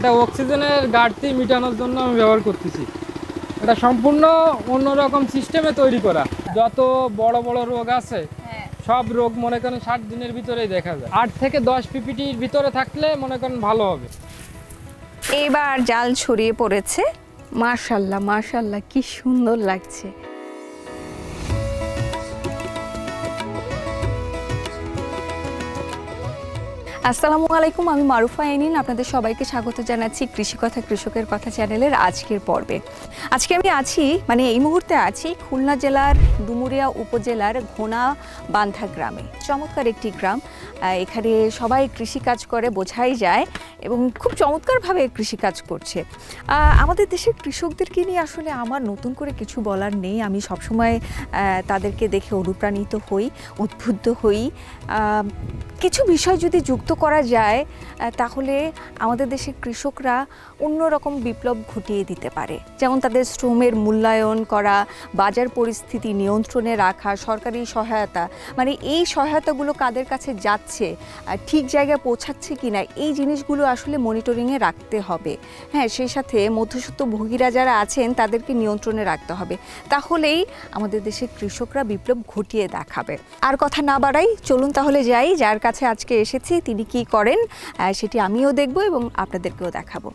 এটা অক্সিজেনের ঘাটতি মেটানোর জন্য আমি ব্যবহার করতেছি। এটা সম্পূর্ণ অন্যরকম সিস্টেমে তৈরি করা। যত বড় বড় রোগ আছে হ্যাঁ। সব রোগ মনে করেন ষাট দিনের ভিতরেই দেখা যায়। আট থেকে দশ পিপিটির ভিতরে থাকলে মনে করেন ভালো হবে। এবার জাল ছড়িয়ে পড়েছে। মার্শাল্লাহ মার্শাল্লাহ কি সুন্দর লাগছে। আসসালামু আলাইকুম, আমি মারুফা এনিন আপনাদের সবাইকে স্বাগত জানাচ্ছি কৃষি কথা কৃষকের কথা চ্যানেলের আজকের পর্বে। আজকে আমি আছি মানে এই মুহূর্তে আছি খুলনা জেলার ডুমুরিয়া উপজেলার ঘোনা বান্ধা গ্রামে। চমৎকার একটি গ্রাম। এখানে সবাই কৃষিকাজ করে, বোঝাই যায় এবং খুব চমৎকারভাবে কৃষিকাজ করছে। আমাদের দেশের কৃষকদেরকে নিয়ে আসলে আমার নতুন করে কিছু বলার নেই। আমি সবসময় তাদেরকে দেখে অনুপ্রাণিত হই, উদ্বুদ্ধ হই। কিছু বিষয় যদি যুক্ত করা যায় তাহলে আমাদের দেশের কৃষকরা অন্যরকম বিপ্লব ঘটিয়ে দিতে পারে। যেমন তাদের শ্রমের মূল্যায়ন করা, বাজার পরিস্থিতি নিয়ন্ত্রণে রাখা, সরকারি সহায়তা। মানে এই সহায়তাগুলো কাদের কাছে যাচ্ছে ঠিক জায়গায় পৌঁছাচ্ছে কি না এই জিনিসগুলো আসলে মনিটরিংয়ে রাখতে হবে। হ্যাঁ সেই সাথে মধ্যসত্ত্ব ভোগীরা যারা আছেন, তাদেরকে নিয়ন্ত্রণে রাখতে হবে। তাহলেই আমাদের দেশের কৃষকরা বিপ্লব ঘটিয়ে দেখাবে। আর কথা না বাড়াই, চলুন তাহলে যাই। যার কাছে আজকে এসেছি, তিনি কি করেন সেটি আমিও দেখব এবং আপনাদেরকেও দেখাবো।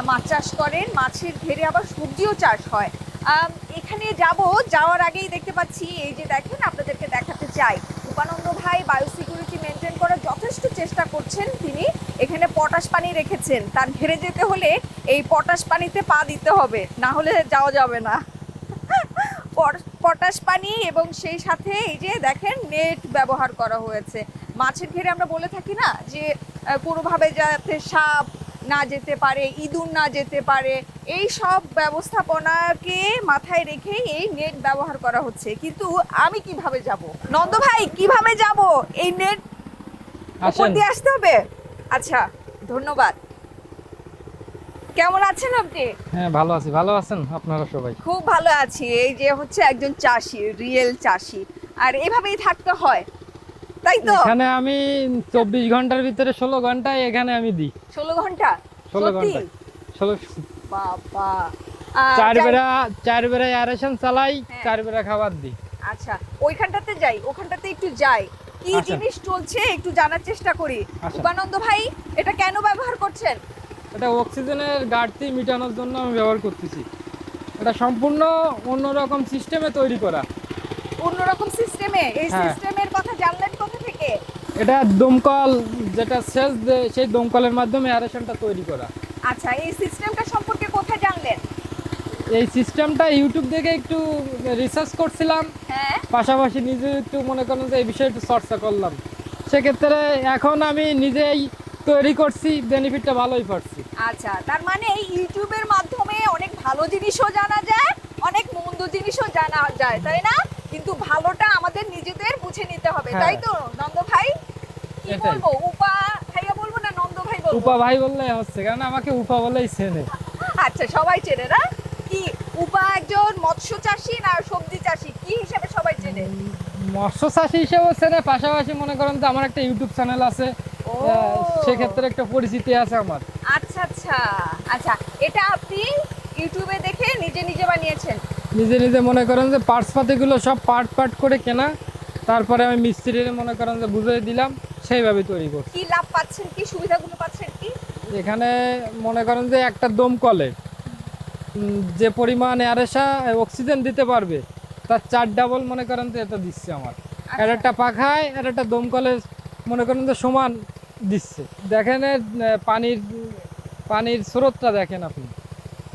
মাছ চাষ করেন, মাছের ঘেরে আবার সবজিও চাষ হয়। এখানে যাব, যাওয়ার আগেই দেখতে পাচ্ছি, এই যে দেখেন, আপনাদেরকে দেখাতে চাই। উপানন্দ ভাই বায়োসিকিউরিটি মেনটেন করার যথেষ্ট চেষ্টা করছেন তিনি। এখানে পটাশ পানি রেখেছেন। তার ঘেরে যেতে হলে এই পটাশ পানিতে পা দিতে হবে, না হলে যাওয়া যাবে না। পট- পটাশ পানি এবং সেই সাথে এই যে দেখেন, নেট ব্যবহার করা হয়েছে। মাছের ঘেরে আমরা বলে থাকি না যে কোনোভাবে যাতে সাপ না যেতে পারে ইঁদুর না যেতে পারে এই সব ব্যবস্থাপনাকে মাথায় রেখে এই নেট ব্যবহার করা হচ্ছে। কিন্তু আমি কীভাবে যাব? নন্দ ভাই কীভাবে যাব? এই নেট দিয়ে আসতে হবে? আচ্ছা ধন্যবাদ। কেমন আছেন আপনি? হ্যাঁ ভালো আছি। ভালো আছেন আপনারা সবাই? খুব ভালো আছি। এই যে হচ্ছে একজন চাষি রিয়েল চাষি। আর এভাবেই থাকতে হয়। তাই তো? এখানে আমি চব্বিশ ঘণ্টার ভিতরে ষোলো ঘন্টায় এখানে আমি দিই। ষোলো ঘণ্টা? ষোলো সত্যি? ঘন্টায়। ষোলো বাবা। চার বেড়া চার বেড়া অ্যারেশন চালাই হ্যাঁ। চার বেড়া খাবার দিই। আচ্ছা ওইখানটাতে যাই ওখানটাতে একটু যাই। কি আচ্ছা। জিনিস চলছে একটু জানার চেষ্টা করি। আচ্ছা। উপানন্দ ভাই এটা কেন ব্যবহার করছেন? এটা অক্সিজেনের ঘাটতি মেটানোর জন্য আমি ব্যবহার করতেছি। এটা সম্পূর্ণ অন্যরকম সিস্টেমে তৈরি করা। অন্যরকম সিস্টেমে এই হ্যাঁ। সিস্টেমের কথা জানলেন কোথা থেকে এটা দমকল যেটা সেচ দেয় সেই দমকলের মাধ্যমে অ্যারেশনটা তৈরি করা। আচ্ছা এই সিস্টেমটা সম্পর্কে কোথায় জানলেন? এই সিস্টেমটা ইউটিউব থেকে একটু রিসার্চ করছিলাম। হ্যাঁ। পাশাপাশি নিজে একটু মনে করেন যে এই বিষয়ে একটু চর্চা করলাম। সেক্ষেত্রে এখন আমি নিজেই তৈরি করছি বেনিফিটটা ভালোই পাচ্ছি। আচ্ছা তার মানে এই ইউটিউবের মাধ্যমে অনেক ভালো জিনিসও জানা যায় অনেক মন্দ জিনিসও জানা যায় তাই না? কিন্তু ভালোটা বুঝে নিতে হবে হ্যাঁ। তাই তো? নন্দ ভাই কি বলব? উপা ভাইয়া বলব না নন্দ ভাই বলব? উপা ভাই বললে হচ্ছে কারণ আমাকে উপা বলেই চেনে। আচ্ছা সবাই চেনে না? কি উপা একজন মৎস্য চাষী না সবজি চাষী? কি হিসেবে সবাই চেনে? মৎস্য চাষি হিসেবেও চেনে পাশাপাশি মনে করেন যে আমার একটা ইউটিউব চ্যানেল আছে। সেক্ষেত্রে একটা পরিচিতি আছে আমার। আচ্ছা আচ্ছা। আচ্ছা এটা আপনি ইউটিউবে দেখে নিজে নিজে বানিয়েছেন? নিজে নিজে মনে করেন যে পার্টস পাতিগুলো সব পার্ট পার্ট করে কেনা। তারপরে আমি মিস্ত্রির মনে করেন যে বুঝিয়ে দিলাম সেইভাবে তৈরি করছি। কি লাভ পাচ্ছেন কি? সুবিধাগুলো পাচ্ছেন কি? এখানে মনে করেন যে একটা দমকলে যে পরিমাণ অ্যারেসা অক্সিজেন দিতে পারবে তার চার ডাবল মনে করেন যে এটা দিচ্ছে আমার। আর একটা পাখায় আর একটা দমকলে মনে করেন যে সমান দিচ্ছে। দেখেন পানির পানির স্রোতটা দেখেন আপনি।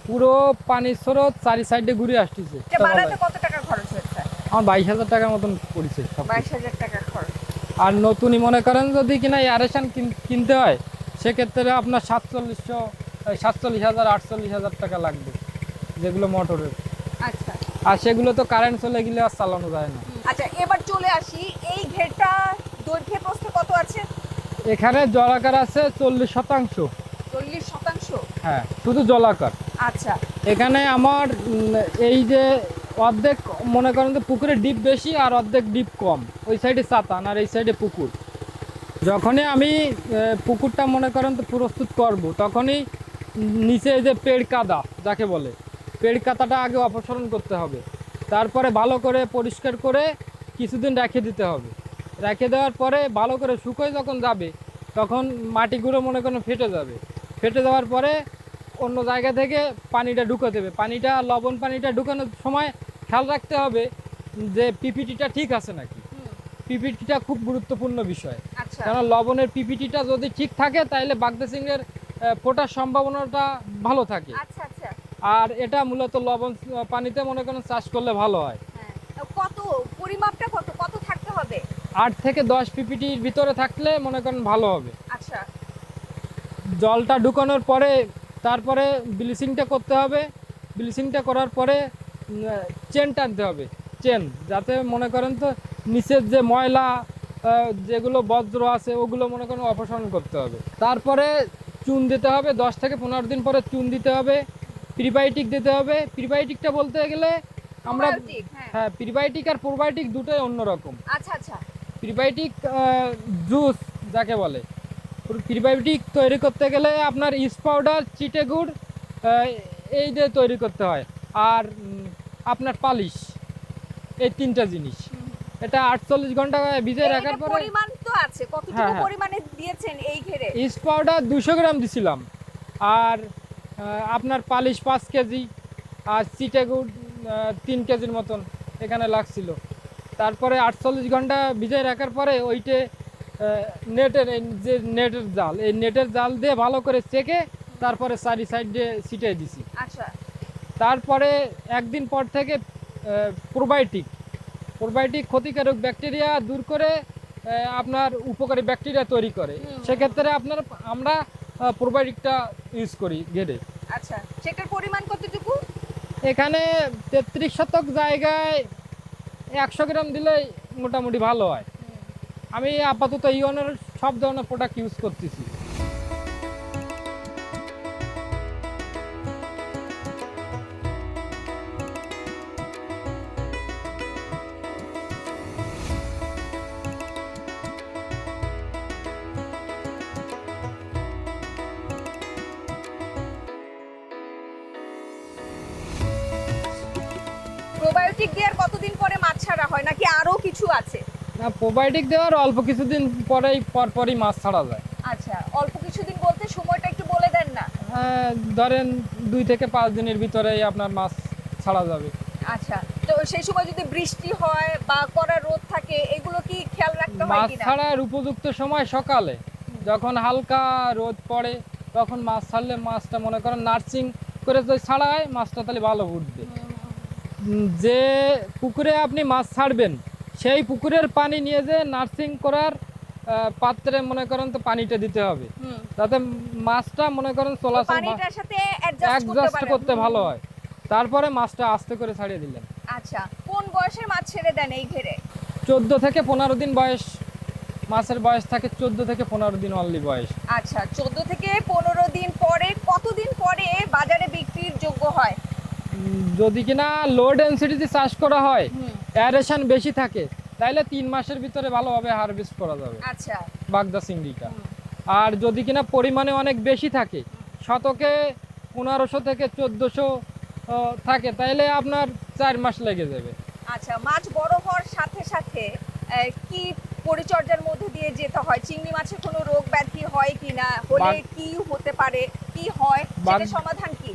পুরো পানির স্রোত চারি সাইডে ঘুরে আসতেছে এটা বানাতে কত টাকা খরচ হয়েছে আমার বাইশ হাজার টাকার মতন পড়েছে বাইশ হাজার টাকা খরচ। আর নতুনই মনে করেন যদি কিনা এয়ারেশন কিনতে হয় সেক্ষেত্রে আপনার সাতচল্লিশশো সাতচল্লিশ হাজার আটচল্লিশ হাজার টাকা লাগবে যেগুলো মোটরের। আচ্ছা। আর সেগুলো তো কারেন্ট চলে গেলে আর চালানো যায় না। আচ্ছা এবার চলে আসি এই ঘেরটা দৈর্ঘ্যে প্রস্থে কত আছে? এখানে জলাকার আছে চল্লিশ শতাংশ। চল্লিশ শতাংশ? হ্যাঁ শুধু জলাকার। আচ্ছা। এখানে আমার এই যে অর্ধেক মনে করেন যে পুকুরে ডিপ বেশি আর অর্ধেক ডিপ কম। ওই সাইডে চাতান আর এই সাইডে পুকুর। যখনই আমি পুকুরটা মনে করেন তো প্রস্তুত করব, তখনই নিচে যে পেড় কাদা, যাকে বলে, পেড় কাদাটা আগে অপসারণ করতে হবে। তারপরে ভালো করে পরিষ্কার করে কিছুদিন রেখে দিতে হবে। রেখে দেওয়ার পরে ভালো করে শুকোয় যখন যাবে, তখন মাটিগুলো মনে করেন ফেটে যাবে। ফেটে যাওয়ার পরে অন্য জায়গা থেকে পানিটা ঢুকে দেবে পানিটা, লবণ পানিটা ঢুকানোর সময় খেয়াল রাখতে হবে যে পিপিটিটা ঠিক আছে নাকি? পিপিটিটা খুব গুরুত্বপূর্ণ বিষয়। আচ্ছা। কারণ লবণের পিপিটিটা যদি ঠিক থাকে তাহলে বাগদা সিংয়ের ফোটার সম্ভাবনাটা ভালো থাকে। আচ্ছা আচ্ছা। আর এটা মূলত লবণ পানিতে মনে করেন চাষ করলে ভালো হয়। হ্যাঁ। কত? পরিমাপটা কত? কত থাকতে হবে? আট থেকে দশ পিপিটির ভিতরে থাকলে মনে করেন ভালো হবে। আচ্ছা। জলটা ঢুকানোর পরে তারপরে ব্লিচিংটা করতে হবে। ব্লিচিংটা করার পরে চেন টানতে হবে চেন যাতে মনে করেন তো নিচের যে ময়লা যেগুলো বজ্র আছে ওগুলো মনে করেন অপসারণ করতে হবে। তারপরে চুন দিতে হবে দশ থেকে পনেরো দিন পরে চুন দিতে হবে প্রিবায়োটিক দিতে হবে। প্রিবায়োটিকটা বলতে গেলে আমরা হ্যাঁ। হ্যাঁ প্রিবায়োটিক আর প্রোবায়োটিক দুটোই অন্যরকম। আচ্ছা আচ্ছা। প্রিবায়োটিক জুস যাকে বলে। প্রিবায়োটিক তৈরি করতে গেলে আপনার ইস পাউডার চিটে গুড় এই দিয়ে তৈরি করতে হয়। আর আপনার পালিশ। এই তিনটা জিনিস। এটা আটচল্লিশ ঘণ্টা ভিজে রাখার পরে পরিমাণ তো আছে। কতটুকু হ্যাঁ, হ্যাঁ। পরিমাণে দিয়েছেন এই ঘেরে? ইস পাউডার দুশো গ্রাম দিছিলাম। আর আপনার পালিশ পাঁচ কেজি আর চিটে গুড় তিন কেজির মতন এখানে লাগছিল। তারপরে আটচল্লিশ ঘণ্টা ভিজাই রাখার পরে ওইটে নেটের এই যে নেটের জাল এই নেটের জাল দিয়ে ভালো করে চেকে তারপরে চারি সাইড দিয়ে ছিটিয়ে দিছি। আচ্ছা। তারপরে একদিন পর থেকে প্রোবায়োটিক প্রোবায়োটিক ক্ষতিকারক ব্যাকটেরিয়া দূর করে আপনার উপকারী ব্যাকটেরিয়া তৈরি করে। সেক্ষেত্রে আপনার আমরা প্রোবায়োটিকটা ইউজ করি গেড়ে আচ্ছা সেটার পরিমাণ কতটুকু? এখানে তেত্রিশ শতক জায়গায় একশো গ্রাম দিলে মোটামুটি ভালো হয়। আমি আপাতত ইওনের সব ধরনের প্রোডাক্ট ইউজ করতেছি। প্রোবায়োটিক দেওয়ার কতদিন পরে মাছ ছাড়া হয়? নাকি আরও কিছু আছে? না প্রোবায়োটিক দেওয়ার অল্প কিছুদিন পরেই পরপরই মাছ ছাড়া যায়। আচ্ছা অল্প কিছুদিন বলতে সময়টা একটু বলে দেন না। আহ, ধরেন দুই থেকে পাঁচ দিনের ভিতরেই আপনার মাছ ছাড়া যাবে। আচ্ছা তো সেই সময় যদি বৃষ্টি হয় বা কড়া রোদ থাকে এগুলো কি খেয়াল রাখতে হয় মাছ ছাড়ার উপযুক্ত সময় সকালে। যখন হালকা রোদ পড়ে তখন মাছ ছাড়লে মাছটা মনে করেন নার্সিং করে যদি ছাড়া হয় মাছটা তাহলে ভালো উঠবে যে পুকুরে আপনি মাছ ছাড়বেন সেই পুকুরের পানি নিয়ে যে নার্সিং করার পাত্রে মনে করেন তো পানিটা দিতে হবে। যাতে মাছটা মনে করেন চলাচল অ্যাডজাস্ট করতে। ভালো হয়। তারপরে মাছটা আস্তে করে ছাড়িয়ে দিলেন। আচ্ছা কোন বয়সের মাছ ছেড়ে দেন এই ঘেরে? চোদ্দ থেকে পনেরো দিন বয়স মাছের বয়স থাকে চোদ্দ থেকে পনেরো দিন অনলি বয়স। আচ্ছা চোদ্দ থেকে পনেরো দিন পরে কতদিন পরে বাজারে বিক্রির যোগ্য হয়? যদি কিনা লো ডেন্সিটিতে চাষ করা হয় অ্যারেশন বেশি থাকে তাহলে তিন মাসের ভিতরে ভালোভাবে হারভেস্ট করা যাবে। আচ্ছা। বাগদা চিংড়িটা। আর যদি কিনা পরিমাণে অনেক বেশি থাকে শতকে পনেরোশো থেকে চোদ্দোশো থাকে তাহলে আপনার চার মাস লেগে যাবে। আচ্ছা মাছ বড় হওয়ার সাথে সাথে কি পরিচর্যার মধ্যে দিয়ে যেতে হয়? চিংড়ি মাছের কোনো রোগ ব্যাধি হয় কিনা? হলে কি হতে পারে? কি হয়? সেটা সমাধান কি?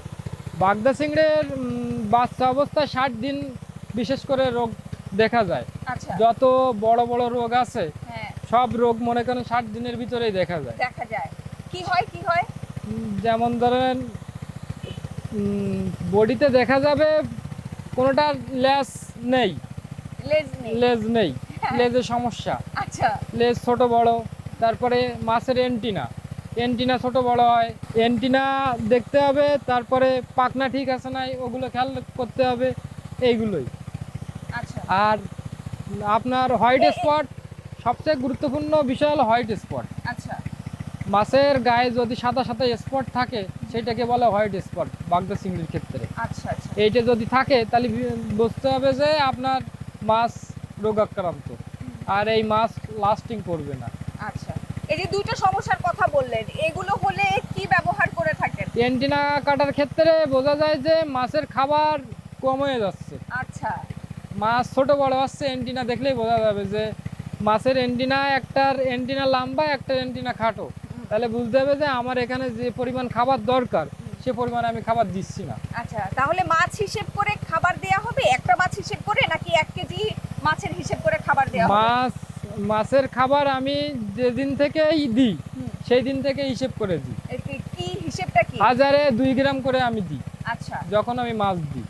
বাগদা চিংড়ির বাচ্চা অবস্থায় ষাট দিন বিশেষ করে রোগ দেখা যায়। আচ্ছা। যত বড় বড় রোগ আছে হ্যাঁ। সব রোগ মনে করেন ষাট দিনের ভিতরেই দেখা যায়। দেখা যায়। কি হয় কি হয়? যেমন ধরেন বডিতে দেখা যাবে কোনোটার লেজ নেই। লেজ নেই। লেজ নেই। লেজের সমস্যা। আচ্ছা। লেজ ছোট বড় তারপরে মাছের এন্টিনা। এন্টিনা ছোট বড় হয়। এন্টিনা দেখতে হবে তারপরে পাখনা ঠিক আছে নাই ওগুলো খেয়াল করতে হবে এইগুলোই। আচ্ছা। আর আপনার হোয়াইট স্পট সবচেয়ে গুরুত্বপূর্ণ বিষয় হলো হোয়াইট স্পট। আচ্ছা। মাছের গায়ে যদি সাদা সাদা স্পট থাকে সেটাকে বলে হোয়াইট স্পট বাগদা চিংড়ির ক্ষেত্রে। আচ্ছা আচ্ছা। এইটা যদি থাকে তাহলে বুঝতে হবে যে আপনার মাছ রোগাক্রান্ত। আর এই মাছ লাস্টিং করবে না। আচ্ছা। এই যে দুইটা সমস্যার বললেন এগুলো হলে কি ব্যবহার করে থাকেন? এন্টিনা কাটার ক্ষেত্রে বোঝা যায় যে মাছের খাবার কম হয়ে যাচ্ছে। আচ্ছা। মাছ ছোট বড় আসছে এন্টিনা দেখলেই বোঝা যাবে যে মাছের এন্টিনা একটার এন্টিনা লম্বা একটার এন্টিনা খাটো। তাহলে বুঝতে হবে যে আমার এখানে যে পরিমাণ খাবার দরকার সে পরিমাণে আমি খাবার দিচ্ছি না। আচ্ছা তাহলে মাছ হিসেব করে খাবার দেয়া হবে? একটা মাছ হিসেব করে নাকি এক কেজি মাছের হিসেব করে খাবার দেয়া হবে? মাছ মাছের খাবার আমি যেদিন থেকেই দিই। সেই দিন থেকে হিসেব করে দিই। কি- হিসেবটা কি? হাজারে দুই গ্রাম করে আমি দিই। আচ্ছা। যখন আমি মাছ দিই।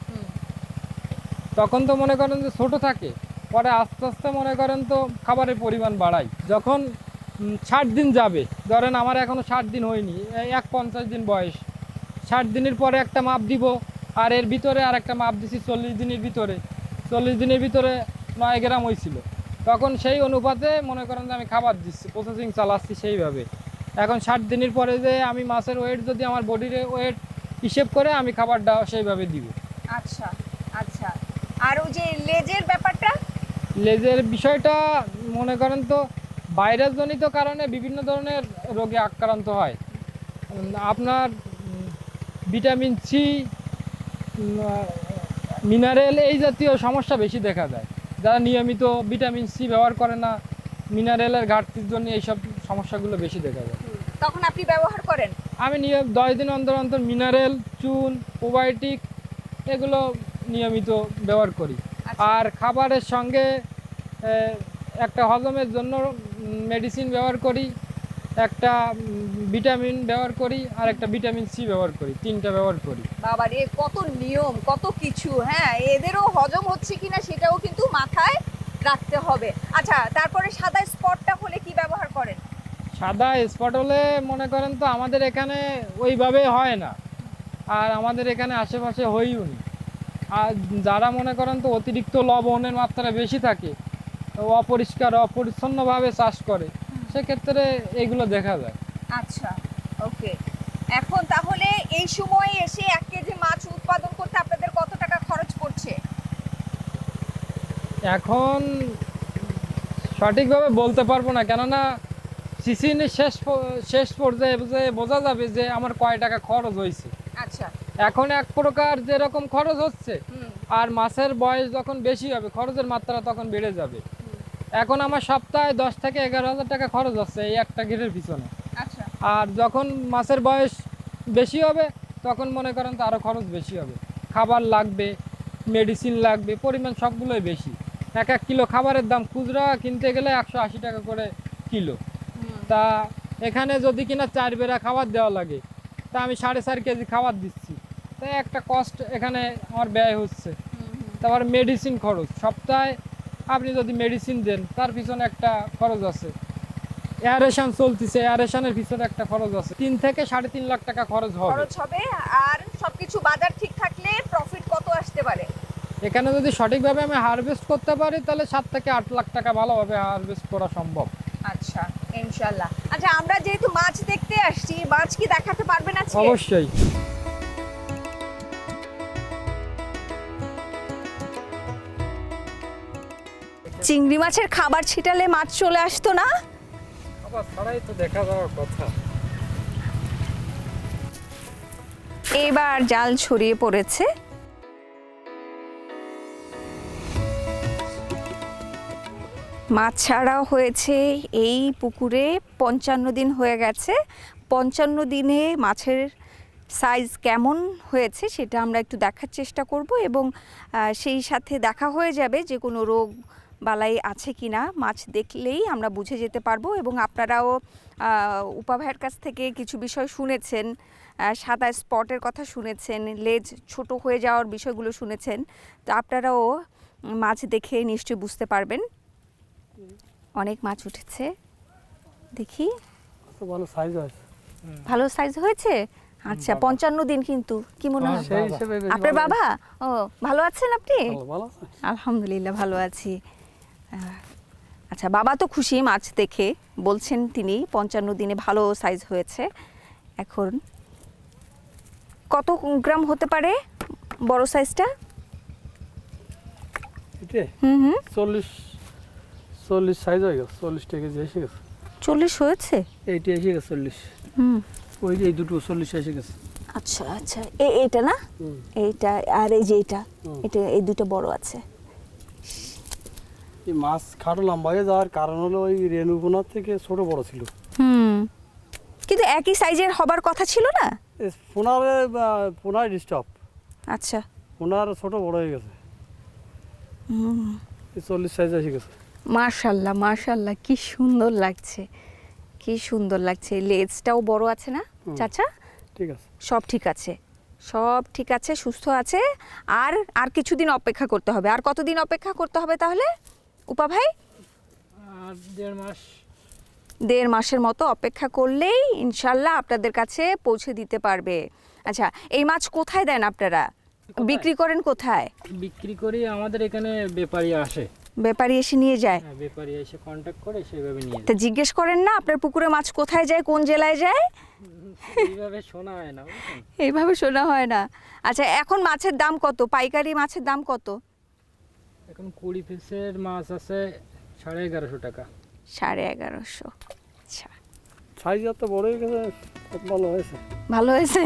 তখন তো মনে করেন যে ছোট থাকে। পরে আস্তে আস্তে মনে করেন তো খাবারের পরিমাণ বাড়াই। যখন ষাট দিন যাবে ধরেন আমার এখনও ষাট দিন হয়নি এক পঞ্চাশ দিন বয়স। ষাট দিনের পরে একটা মাপ দিব আর এর ভিতরে আর একটা মাপ দিছি চল্লিশ দিনের ভিতরে। চল্লিশ দিনের ভিতরে নয় গ্রাম হয়েছিল তখন সেই অনুপাতে মনে করেন যে আমি খাবার দিচ্ছি প্রসেসিং চালাচ্ছি সেইভাবে। এখন ষাট দিনের পরে যে আমি মাছের ওয়েট যদি আমার বডির ওয়েট হিসেব করে আমি খাবারটা সেইভাবে দিব। আচ্ছা আচ্ছা। আর ওই যে লেজের ব্যাপারটা? লেজের বিষয়টা মনে করেন তো ভাইরাস জনিত কারণে বিভিন্ন ধরনের রোগে আক্রান্ত হয়। আপনার ভিটামিন সি মিনারেল এই জাতীয় সমস্যা বেশি দেখা যায় যারা নিয়মিত ভিটামিন সি ব্যবহার করে না মিনারেলের ঘাটতির জন্য এইসব সমস্যাগুলো বেশি দেখা যায় তখন আপনি ব্যবহার করেন? আমি নিয়ম দশ দিন অন্তর অন্তর মিনারেল চুন প্রোবায়োটিক এগুলো নিয়মিত ব্যবহার করি। আচ্ছা। আর খাবারের সঙ্গে একটা হজমের জন্য মেডিসিন ব্যবহার করি একটা ভিটামিন ব্যবহার করি আর একটা ভিটামিন সি ব্যবহার করি তিনটা ব্যবহার করি। বাবা রে কত নিয়ম কত কিছু হ্যাঁ? এদেরও হজম হচ্ছে কিনা সেটাও কিন্তু মাথায় রাখতে হবে। আচ্ছা তারপরে সাদা স্পটটা হলে কি ব্যবহার করেন? সাদা স্পট হলে মনে করেন তো আমাদের এখানে ওইভাবে হয় না। আর আমাদের এখানে আশেপাশে হইও নি। আর যারা মনে করেন তো অতিরিক্ত লবণের মাত্রা বেশি থাকে অপরিষ্কার অপরিচ্ছন্নভাবে চাষ করে সেক্ষেত্রে এগুলো দেখা যায়। আচ্ছা ওকে। এখন তাহলে এই সময়ে এসে এক কেজি মাছ উৎপাদন করতে আপনাদের কত টাকা খরচ পড়ছে? এখন সঠিকভাবে বলতে পারব না কেননা সিসিনের শেষ শেষ পর্যায়ে যে বোঝা যাবে যে আমার কয় টাকা খরচ হয়েছে আচ্ছা। এখন এক প্রকার যেরকম খরচ হচ্ছে আর মাছের বয়স যখন বেশি হবে খরচের মাত্রা তখন বেড়ে যাবে। এখন আমার সপ্তাহে দশ থেকে এগারো হাজার টাকা খরচ হচ্ছে এই একটা গিরের পিছনে। আচ্ছা। আর যখন মাছের বয়স বেশি হবে তখন মনে করেন তো আরও খরচ বেশি হবে। খাবার লাগবে মেডিসিন লাগবে পরিমাণ সবগুলোই বেশি। এক এক কিলো খাবারের দাম খুচরা কিনতে গেলে একশো আশি টাকা করে কিলো। তা এখানে যদি কিনা চার বেড়া খাবার দেওয়া লাগে তা আমি সাড়ে চার কেজি খাবার দিচ্ছি। তাই একটা কস্ট এখানে আমার ব্যয় হচ্ছে। তারপর মেডিসিন খরচ। সপ্তাহে আপনি যদি মেডিসিন দেন তার পিছনে একটা খরচ আছে। এয়ারেশন চলতেছে এয়ারেশনের পিছনে একটা খরচ আছে। তিন থেকে সাড়ে তিন লাখ টাকা খরচ হবে। খরচ হবে আর সবকিছু বাজার ঠিক থাকলে প্রফিট কত আসতে পারে? এখানে যদি সঠিকভাবে আমি হারভেস্ট করতে পারি তাহলে সাত থেকে আট লাখ টাকা ভালোভাবে হারভেস্ট করা সম্ভব। আচ্ছা। ইনশাল্লাহ আচ্ছা আমরা যেহেতু মাছ দেখতে আসছি মাছ কি দেখাতে পারবেন আজকে? অবশ্যই। চিংড়ি মাছের খাবার ছিটালে মাছ চলে আসতো না? আবার ছাড়াই তো দেখা যাওয়ার কথা। এবার জাল ছড়িয়ে পড়েছে। মাছ ছাড়া হয়েছে। এই পুকুরে পঞ্চান্ন দিন হয়ে গেছে। পঞ্চান্ন দিনে মাছের সাইজ কেমন হয়েছে সেটা আমরা একটু দেখার চেষ্টা করব এবং সেই সাথে দেখা হয়ে যাবে যে কোনো রোগ বালাই আছে কি না মাছ দেখলেই আমরা বুঝে যেতে পারব এবং আপনারাও উপা কাছ থেকে কিছু বিষয় শুনেছেন সাদা স্পটের কথা শুনেছেন, লেজ ছোট হয়ে যাওয়ার বিষয়গুলো শুনেছেন। তো আপনারাও মাছ দেখে নিশ্চয়ই বুঝতে পারবেন। অনেক মাছ উঠেছে। দেখি। ভালো সাইজ আছে। ভালো সাইজ হয়েছে? আচ্ছা পঞ্চান্ন দিন কিন্তু। কি মনে হয় বেশ আপনার বাবা? ও ভালো আছেন আপনি? ভালো, ভালো আছে? আলহামদুলিল্লাহ ভালো আছি। আচ্ছা বাবা তো খুশি মাছ দেখে। বলছেন তিনি পঞ্চান্ন দিনে ভালো সাইজ হয়েছে। এখন কত গ্রাম হতে পারে বড় সাইজটা হুম হুম। চল্লিশ চল্লিশ সাইজ হয়ে গেছে চল্লিশটা কেজি এসে গেছে। চল্লিশ হয়েছে? এইটা এসে গেছে চল্লিশ। হুম। ওই যে এই দুটো চল্লিশ এসে গেছে। আচ্ছা আচ্ছা। এ এইটা না? এইটা আর এই যে এইটা। এটা এই দুটো বড় আছে। এই মাছ খাটো লম্বা হয়ে যাওয়ার কারণ হলো ওই রেণুপোনার থেকে ছোট বড় ছিল। হুম। কিন্তু একই সাইজের হবার কথা ছিল না? এই পোনারে পোনার ডিস্টার্ব আচ্ছা। পোনার ছোট বড় হয়ে গেছে। হুম। এই চল্লিশ সাইজ এসে গেছে। মার্শাল্লাহ মার্শাল্লাহ কি সুন্দর লাগছে। কি সুন্দর লাগছে। লেজটাও বড় আছে না। চাচা? ঠিক আছে। সব ঠিক আছে। সব ঠিক আছে সুস্থ আছে। আর আর কিছুদিন অপেক্ষা করতে হবে। আর কতদিন অপেক্ষা করতে হবে তাহলে উপা ভাই? আর দেড় মাস। দেড় মাসের মতো অপেক্ষা করলেই ইনশাল্লাহ আপনাদের কাছে পৌঁছে দিতে পারবে। আচ্ছা এই মাছ কোথায় দেন আপনারা? বিক্রি করেন কোথায়? বিক্রি করি আমাদের এখানে ব্যাপারী আসে। ব্যাপারী এসে নিয়ে যায়। হ্যাঁ ব্যাপারী এসে কন্ট্যাক্ট করে সেভাবে নিয়ে তা জিজ্ঞেস করেন না আপনার পুকুরে মাছ কোথায় যায় কোন জেলায় যায়? যায় এইভাবে শোনা হয় না এইভাবে শোনা হয় না। আচ্ছা এখন মাছের দাম কত? পাইকারি মাছের দাম কত? এখন কুড়ি পিসের মাছ আছে সাড়ে এগারোশো টাকা। সাড়ে এগারোশো। আচ্ছা। সাইজ এত বড় হয়ে গেছে খুব ভালো হয়েছে। ভালো হয়েছে?